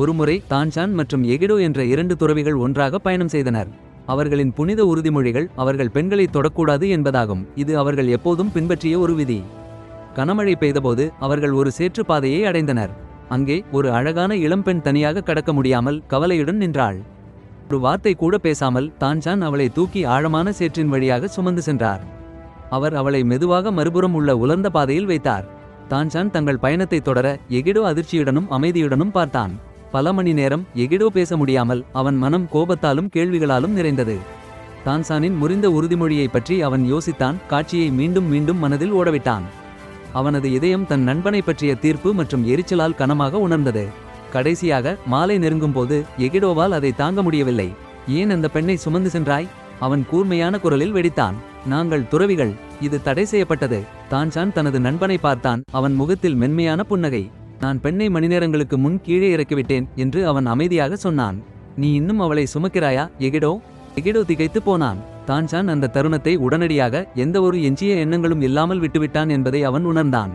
ஒருமுறை தான்சான் மற்றும் எகிடோ என்ற இரண்டு துறவிகள் ஒன்றாக பயணம் செய்தனர். அவர்களின் புனித உறுதிமொழிகள் அவர்கள் பெண்களை தொடக்கூடாது என்பதாகும். இது அவர்கள் எப்போதும் பின்பற்றிய ஒரு விதி. கனமழை பெய்தபோது அவர்கள் ஒரு சேற்று பாதையை அடைந்தனர். அங்கே ஒரு அழகான இளம்பெண் தனியாக கடக்க முடியாமல் கவலையுடன் நின்றாள். ஒரு வார்த்தை கூட பேசாமல் தான்சான் அவளை தூக்கி ஆழமான சேற்றின் வழியாக சுமந்து சென்றார். அவர் அவளை மெதுவாக மறுபுறம் உள்ள உலர்ந்த பாதையில் வைத்தார். தான்சான் தங்கள் பயணத்தை தொடர எகிடோ அதிர்ச்சியுடனும் அமைதியுடனும் பார்த்தான். பல மணி நேரம் எகிடோ பேச முடியாமல் அவன் மனம் கோபத்தாலும் கேள்விகளாலும் நிறைந்தது. தான்சானின் முறிந்த உறுதிமொழியைப் பற்றி அவன் யோசித்தான் காட்சியை மீண்டும் மீண்டும் மனதில் ஓடவிட்டான். அவனது இதயம் தன் நண்பனை பற்றிய தீர்ப்பு மற்றும் எரிச்சலால் கனமாக உணர்ந்தது. கடைசியாக மாலை நெருங்கும்போது எகிடோவால் அதை தாங்க முடியவில்லை. ஏன் அந்த பெண்ணை சுமந்து சென்றாய்? அவன் கூர்மையான குரலில் வெடித்தான். நாங்கள் துறவிகள் இது தடை செய்யப்பட்டது. தான்சான் தனது நண்பனை பார்த்தான். அவன் முகத்தில் மென்மையான புன்னகை. நான் பெண்ணை மணிநேரங்களுக்கு முன் கீழே இறக்கிவிட்டேன் என்று அவன் அமைதியாக சொன்னான். நீ இன்னும் அவளை சுமக்கிறாயா? எகிடோ? எகிடோ திகைத்து போனான். தான்சான் அந்த தருணத்தை உடனடியாக எந்த ஒரு எஞ்சிய எண்ணங்களும் இல்லாமல் விட்டுவிட்டான் என்பதை அவன் உணர்ந்தான்.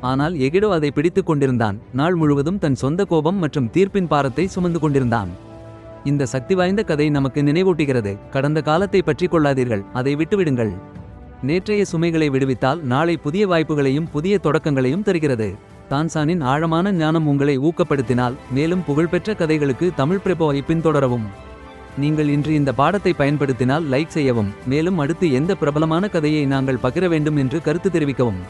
ஆனால் எகிடோ அதை பிடித்துக் கொண்டிருந்தான். நாள் முழுவதும் தன் சொந்த கோபம் மற்றும் தீர்ப்பின் பாரத்தை சுமந்து கொண்டிருந்தான். இந்த சக்தி வாய்ந்த கதை நமக்கு நினைவூட்டுகிறது. கடந்த காலத்தை பற்றி கொள்ளாதீர்கள். அதை விட்டுவிடுங்கள். நேற்றைய சுமைகளை விடுவித்தால் நாளை புதிய வாய்ப்புகளையும் புதிய தொடக்கங்களையும் தருகிறது. தான்சானின் ஆழமான ஞானம் உங்களை ஊக்கப்படுத்தினால் மேலும் புகழ்பெற்ற கதைகளுக்கு தமிழ் பிரபோவை பின்தொடரவும் நீங்கள் இன்று இந்த பாடத்தை பயன்படுத்தினால் லைக் செய்யவும் மேலும் அடுத்து எந்த பிரபலமான கதையை நாங்கள் பகிர வேண்டும் என்று கருத்து தெரிவிக்கவும்.